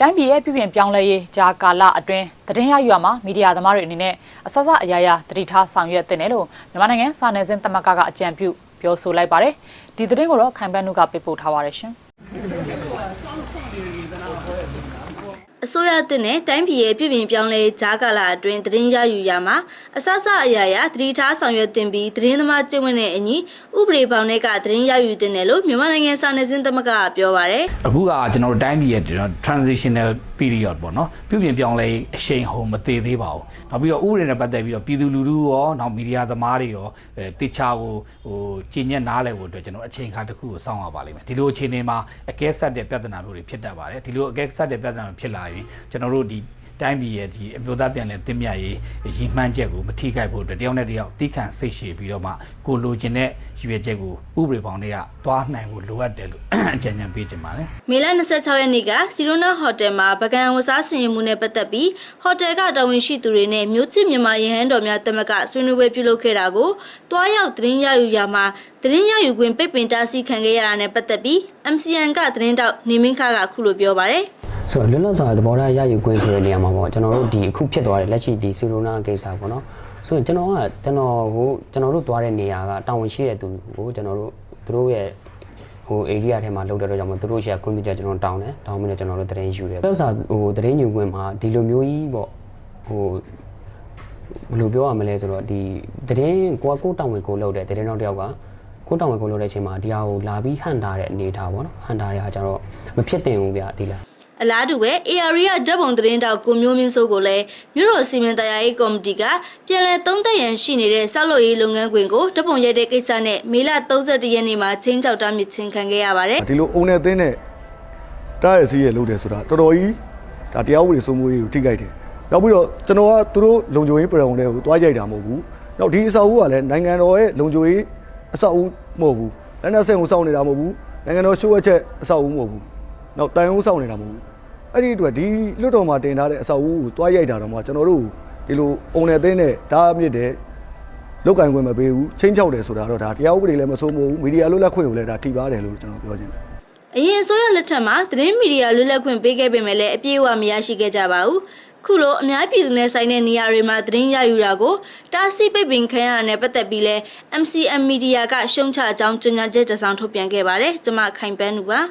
တိုင်းပြည်ရဲ့ပြည်ပြင်ပြောင်းလဲရေးဂျာကာလအတွင်းသတင်းရယူရမှာမီဒီယာသမားတွေအနေနဲ့အစစအရာရာတတိထားဆောင်ရွက်တင်တယ်လို့မြန်မာနိုင်ငံစာနယ်ဇင်းသမဂ္ဂကအကြံပြုပြောဆိုလိုက်ပါတယ်ဒီသတင်းကိုတော့ခိုင်ပန်းနုကပေးပို့ထားပါတယ်ရှင် အစိုးရတင်တဲ့တိုင်းပြည်ရဲ့ပြည်ပြင်ပြောင်းလဲဂျားကာလာအတွင်းသတင်းရယူရမှာအစစအရာရာသတိထားဆောင်ရွက်တင်ပြီးသတင်းသမားကျင့်ဝတ်နဲ့အညီဥပဒေပေါင်းတွေကသတင်းရယူတင်တယ်လို့မြန်မာနိုင်ငံစာနယ်ဇင်းသမဂ္ဂကပြောပါရယ်အခုကကျွန်တော်တို့တိုင်းပြည်ရဲ့ကျွန်တော် transitional period ပေါ့နော်ပြုပြင်ပြောင်းလဲအရှိန်ဟုန်မသေးသေးပါဘူးနောက်ပြီးတော့ဥပဒေနဲ့ပတ်သက်ပြီးတော့ပြည်သူလူထုရောနောက်မီဒီယာသမားတွေရောအဲတေချာကိုဟိုကျင့်ညက်နားလည်ဖို့အတွက်ကျွန်တော်အချိန်ခါတစ်ခုကိုစောင့်ရပါလိမ့်မယ်ဒီလိုအခြေအနေမှာအကဲဆက်တဲ့ပြဿနာမျိုးတွေဖြစ်တတ်ပါတယ်ဒီလိုအကဲဆက်တဲ့ပြဿနာဖြစ်လာရင်ကျွန်တော်တို့ဒီတိုင်းပြည်ရဲ့ဒီအမျိုးသားပြန်လည်တင်မြတ်ရေးရည်မှန်းချက်ကိုမထိခိုက်ဖို့အတွက်တယောက်နဲ့တယောက်တိခန့်စိတ်ရှည်ပြီးတော့မှကိုလိုချင်တဲ့ရည်ရွယ်ချက်ကိုဥပဒေပေါင်းတွေကသွားနိုင်ဖို့လိုအပ်တယ်လို့အကြံဉာဏ်ပေးချင်ပါတယ်မေလ26ရက်နေ့ကစီရိုနာဟိုတယ်မှာပကံဝစားစင်ရင်မှုနဲ့ပတ်သက်ပြီးဟိုတယ်ကတာဝန်ရှိသူတွေနဲ့မြို့ချစ်မြန်မာရဟန်းတော်များတမကဆွေးနွေးပွဲပြုလုပ်ခဲ့တာကိုတွားရောက်သတင်းရယူရမှာသတင်းရယူခွင့်ပိတ်ပင်တားဆီးခံခဲ့ရတာနဲ့ပတ်သက်ပြီး MCN ကသတင်းတောက်နေမင်းခါကခုလိုပြောပါရယ် ဆိုတော့လွတ်လပ်စွာသဘောထားရယူခွင့်ဆိုတဲ့နေရာမှာပေါ့ကျွန်တော်တို့ဒီအခုဖြစ်သွားတဲ့လက်ရှိဒီစီရိုနာကိစ္စပေါ့နော်ဆိုရင်ကျွန်တော်ကကျွန်တော်ကိုကျွန်တော်တို့သွားတဲ့နေရာကတာဝန်ရှိတဲ့သူကိုကျွန်တော်တို့သူတို့ရဲ့ဟို area ထဲမှာလောက်တဲ့တော့ကြောင့်မို့သူတို့ရှိရကွန်ပျူတာကျွန်တော်တောင်းတယ်တောင်းပြီးတော့ကျွန်တော်တို့သတင်းယူတယ်လွတ်လပ်စွာဟိုသတင်းယူခွင့်မှာဒီလိုမျိုးကြီးပေါ့ဟိုဘယ်လိုပြောရမလဲဆိုတော့ဒီသတင်းကိုကကိုတောင်းဝင်ကိုလောက်တဲ့သတင်းတော့တယောက်ကကိုတောင်းဝင်ကိုလောက်တဲ့အချိန်မှာဒီဟာကိုလာပြီးဟန်တာတဲ့အနေထားပေါ့နော်ဟန်တာတဲ့ဟာကျတော့မဖြစ်တင်ဘူးဗျဒီလား အလားတူပဲ AR ရဓာတ်ပုံသတင်းတောက်ကိုမျိုးမင်းစိုးကိုလည်းမြို့တော်စီမံတရားရေးကော်မတီကပြည်လဲသုံးသက်ရန်ရှိနေတဲ့ဆောက်လုပ်ရေးလုပ်ငန်းခွင်ကိုဓာတ်ပုံရိုက်တဲ့ကိစ္စနဲ့မေလ31ရက်နေ့မှာချင်းချောက်တားမြစ်ချင်းခံခဲ့ရပါတယ်ဒီလိုအုံနဲ့သင်းနဲ့တားရစီးရလုပ်တယ်ဆိုတာတော်တော်ကြီးဒါတရားဥပဒေစိုးမိုးရေးကိုထိခိုက်တယ်။နောက်ပြီးတော့ကျွန်တော်ကသူတို့လုံခြုံရေးပြည်ုံတွေကိုတွားကြိုက်တာမဟုတ်ဘူး။နောက်ဒီအဆောက်အဦကလည်းနိုင်ငံတော်ရဲ့လုံခြုံရေးအဆောက်အဦမဟုတ်ဘူး။လက်နက်စင်ကိုစောင့်နေတာမဟုတ်ဘူး။နိုင်ငံတော်ရှိုးဝက်ချက်အဆောက်အဦမဟုတ်ဘူး။ နောက်တိုင်ဦးစောင့်နေတာမဟုတ်ဘူး။အဲ့ဒီအတွက်ဒီလွတ်တော်မှာတင်ထားတဲ့အဆောက်အဦကိုတွားရိုက်တာတော့မှကျွန်တော်တို့ဒီလိုအုံနဲ့သင်းနဲ့တားမြစ်တဲ့လောက်ကင်ခွင့်မပေးဘူးချင်းချောက်တယ်ဆိုတာတော့ဒါတရားဥပဒေလည်းမစိုးမိုးဘူးမီဒီယာလွတ်လပ်ခွင့်ကိုလည်းဒါထိပါတယ်လို့ကျွန်တော်ပြောချင်တယ်အရင်အစိုးရလက်ထက်မှာသတင်းမီဒီယာလွတ်လပ်ခွင့်ပေးခဲ့ပေမဲ့လည်းအပြည့်အဝမရရှိခဲ့ကြပါဘူးခုလိုအများပြည်သူနဲ့ဆိုင်တဲ့နေရာတွေမှာသတင်းရယူတာကိုတားဆီးပိတ်ပင်ခံရတာနဲ့ပတ်သက်ပြီးလဲ MCM Media ကရှုံချအကြောင်းကြေညာချက်တစ်စောင်ထုတ်ပြန်ခဲ့ပါတယ်ကျွန်မခိုင်ပန်းနူပါ